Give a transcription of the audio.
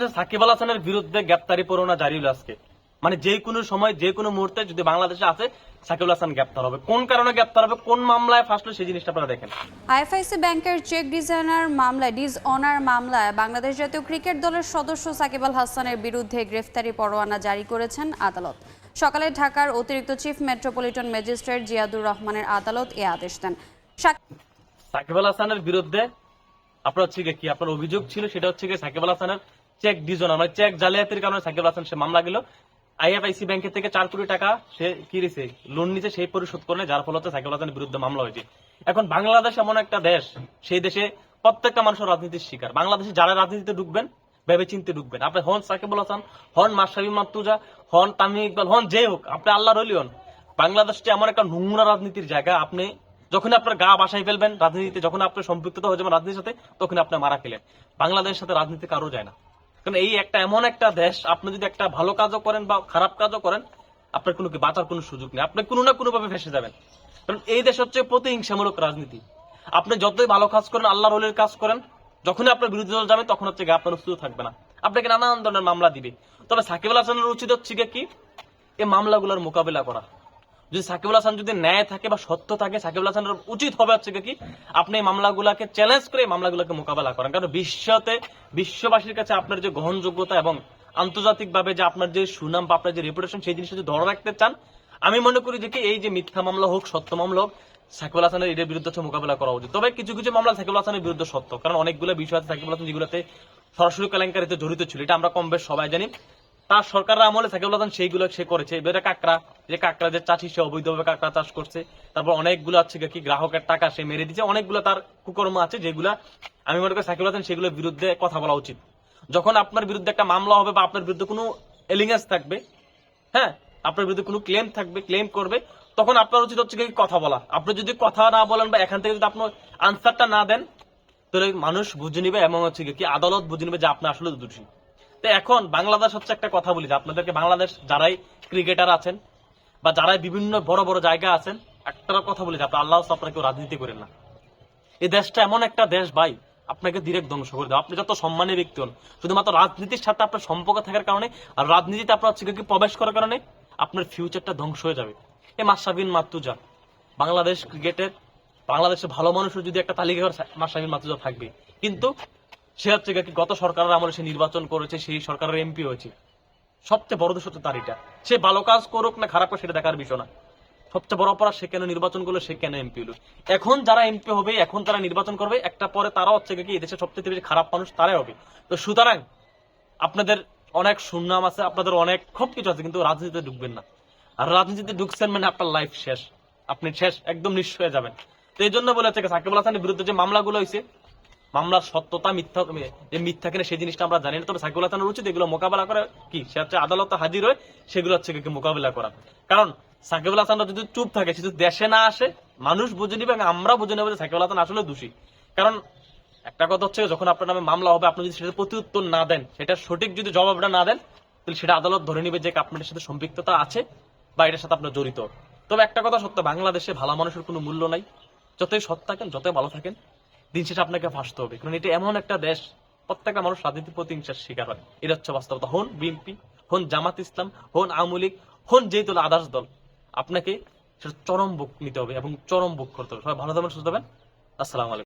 সাকিব আল হাসানের বিরুদ্ধে গ্রেপ্তারি পরোয়ানা জারি হলো আজকে। মানে যে কোনো সময় যে কোনো মুহূর্তে যদি বাংলাদেশে আছে সাকিবুল হাসান গ্রেপ্তার হবে। কোন কারণে গ্রেপ্তার হবে কোন মামলায় ফাঁসলো সেই জিনিসটা আপনারা দেখেন। আইএফআইসি ব্যাংকের চেক ডিজাইনার মামলায় ডিজ অনার মামলায় বাংলাদেশ জাতীয় ক্রিকেট দলের সদস্য সাকিব আল হাসানের বিরুদ্ধে গ্রেফতারি পরোয়ানা জারি করেছেন আদালত। সকালে ঢাকার অতিরিক্ত চিফ মেট্রোপলিটন ম্যাজিস্ট্রেট জিয়াদুর রহমানের আদালত এ আদেশ দেন। সাক- সাকিব আল হাসানের বিরুদ্ধে আপনার হচ্ছে কি? আপনার অভিযোগ ছিল সেটা হচ্ছে গিয়ে সাকিব আল হাসানের চেক ডিজন মানে চেক জালিয়াতির কারণে সাকিব হাসান, সে মামলা গেল। আইএফআইসি ব্যাংকের থেকে চার কোটি টাকা সে কি দিছে? লোন নিতে সেই পরিশোধ করে যার ফলে সাকিব হাসানের বিরুদ্ধে মামলা হয়েছে। এখন বাংলাদেশ এমন একটা দেশ, সেই দেশে প্রত্যেকটা মানুষের রাজনীতির শিকার। বাংলাদেশে যারা রাজনীতিতে ঢুকবেন, ভেবে চিনতে ঢুকবেন। আপনি হন সাকিব আল হাসান, হন মাসাবি মাতুজা, হন তামিম ইকবাল, হন যে হোক, আপনি আল্লাহ রলি হন। বাংলাদেশটি এমন একটা নোংরা রাজনীতির জায়গা, আপনি যখন আপনার গা বাসায় ফেলবেন রাজনীতিতে যখন আপনি সম্পৃক্ত হয়ে যাবেন রাজনীতির সাথে তখন আপনি মারা খেলেন বাংলাদেশের সাথে রাজনীতি কারও যায় না। কারণ এই একটা এমন একটা দেশ, আপনি যদি একটা ভালো কাজও করেন বা খারাপ কাজও করেন, আপনার কোনো বাঁচার কোনো সুযোগ নেই। আপনি কোনো না কোনো ভাবে ফেসে যাবেন। কারণ এই দেশ হচ্ছে প্রতিহিংসামূলক রাজনীতি। আপনি যতই ভালো কাজ করেন আল্লাহ রলির কাজ করেন, যখনই আপনার বিরোধী দল যাবে, তখন হচ্ছে আপনার অস্তিত্ব থাকবে না। আপনাকে নানান ধরনের মামলা দিবে। তবে সাকিব আল হাসানের উচিত হচ্ছে কি? এই মামলাগুলোর মোকাবিলা করা। যদি সাকিবুল হাসান যদি ন্যায় থাকে বা সত্য থাকে, সাকিবুল হাসানের উচিত হবে হচ্ছে কি আপনি এই মামলাগুলাকে চ্যালেঞ্জ করে এই মামলাগুলোকে মোকাবেলা করেন। কারণ বিশ্বতে বিশ্ববাসীর কাছে আপনার যে গ্রহণযোগ্যতা এবং আন্তর্জাতিক ভাবে যে আপনার যে সুনাম বা আপনার যে রেপুটেশন সেই জিনিসটা যদি ধরে রাখতে চান, আমি মনে করি যে কি, এই যে মিথ্যা মামলা হোক, সত্য মামলা হোক, সাকিবুল হাসানের এদের বিরুদ্ধে হচ্ছে মোকাবেলা করা উচিত। তবে কিছু কিছু মামলা সাকিবুল হাসানের বিরুদ্ধে সত্য, কারণ অনেকগুলো বিষয় আছে সাকিবুল হাসান যেগুলোতে সরাসরি কেলেঙ্কারিতে জড়িত ছিল। এটা আমরা কম বেশ সবাই জানি। তার সরকারের আমলে সাকিবুল হাসান সেইগুলো সে করেছে। এবারে কাকড়া, যে কাকড়া যে চাষি, সে অবৈধভাবে কাকড়া চাষ করছে। তারপর অনেকগুলো আছে কি গ্রাহকের টাকা সে মেরে দিচ্ছে অনেকগুলো তার কুকর্ম আছে যেগুলা, আমি মনে করি সাকিবুল হাসান সেগুলোর বিরুদ্ধে কথা বলা উচিত। যখন আপনার বিরুদ্ধে একটা মামলা হবে বা আপনার বিরুদ্ধে কোনো এলিগেন্স থাকবে হ্যাঁ আপনার বিরুদ্ধে কোনো ক্লেম থাকবে ক্লেম করবে, তখন আপনার উচিত হচ্ছে কি কথা বলা। আপনি যদি কথা না বলেন বা এখান থেকে যদি আপনার আনসারটা না দেন, তাহলে মানুষ বুঝে নিবে এবং হচ্ছে কি আদালত বুঝে নিবে যে আপনি আসলে দোষী। তো এখন বাংলাদেশ হচ্ছে একটা কথা বলি যে, আপনাদেরকে বাংলাদেশ যারাই ক্রিকেটার আছেন বা যারাই বিভিন্ন বড় বড় জায়গা আছেন একটা কথা বলি যে, আপনি আল্লাহ আপনার কেউ রাজনীতি করেন না। এই দেশটা এমন একটা দেশ ভাই, আপনাকে ডিরেক্ট ধ্বংস করে দেয় আপনি যত সম্মানী ব্যক্তি হন, শুধুমাত্র রাজনীতির সাথে আপনার সম্পর্ক থাকার কারণে আর রাজনীতিতে আপনার হচ্ছে কি প্রবেশ করার কারণে আপনার ফিউচারটা ধ্বংস হয়ে যাবে। এ মাসাবিন মাতুজা, বাংলাদেশ ক্রিকেটের, বাংলাদেশের ভালো মানুষের যদি একটা তালিকা মাসাবিন মাতুজা থাকবে। কিন্তু সে হচ্ছে কি গত সরকারের আমলে সে নির্বাচন করেছে, সেই সরকারের এমপি হয়েছে। সবচেয়ে বড় দোষ হচ্ছে তার এটা। সে ভালো কাজ করুক না খারাপ সেটা দেখার বিষয় না। সবচেয়ে বড় অপরাধ সে কেন নির্বাচন করল, সে কেন এমপি হলো? এখন যারা এমপি হবে, এখন তারা নির্বাচন করবে, একটা পরে তারা হচ্ছে কি এই দেশের সবচেয়ে বেশি খারাপ মানুষ তারাই হবে। তো সুতরাং আপনাদের অনেক সুনাম আছে, আপনাদের অনেক খুব কিছু আছে, কিন্তু রাজনীতিতে ঢুকবেন না। আর রাজনীতিতে ঢুকছেন মানে আপনার লাইফ শেষ। আপনি শেষ, একদম নিঃস্ব হয়ে যাবেন। তো এই জন্য বলে হচ্ছে সাকিব আল হাসানের বিরুদ্ধে যে মামলাগুলো হয়েছে মামলার সত্যতা, মিথ্যা যে মিথ্যা কিনা সেই জিনিসটা আমরা জানি না। তবে সাইকুল হাসানের উচিত এগুলো মোকাবেলা করে কি? সে হচ্ছে আদালতে হাজির হয়ে সেগুলো হচ্ছে মোকাবেলা করা। কারণ সাকিবুল হাসানরা যদি চুপ থাকে, সে দেশে না আসে, মানুষ বুঝে নিবে এবং আমরা বুঝে নেব যে সাকিবুল হাসান আসলে দোষী। কারণ একটা কথা হচ্ছে যখন আপনার নামে মামলা হবে, আপনি যদি সেটা প্রতি উত্তর না দেন, সেটা সঠিক যদি জবাবটা না দেন, তাহলে সেটা আদালত ধরে নিবে যে আপনার সাথে সম্পৃক্ততা আছে বা এটার সাথে আপনার জড়িত। তবে একটা কথা সত্য, বাংলাদেশে ভালো মানুষের কোনো মূল্য নাই। যতই সৎ থাকেন, যতই ভালো থাকেন দিন শেষে আপনাকে ফাঁসতে হবে। কারণ এটা এমন একটা দেশ, প্রত্যেকটা মানুষ রাজনীতি প্রতিহিংসার শিকার হয়। এটা হচ্ছে বাস্তবতা। হন বিএনপি, হন জামাত ইসলাম, হন আওয়ামী লীগ, হন যেই দল আদার্স দল, আপনাকে সেটা চরম বুক নিতে হবে এবং চরম বুক করতে হবে। সবাই ভালো থাকবেন, সুস্থ হবেন আসসালামু আলাইকুম।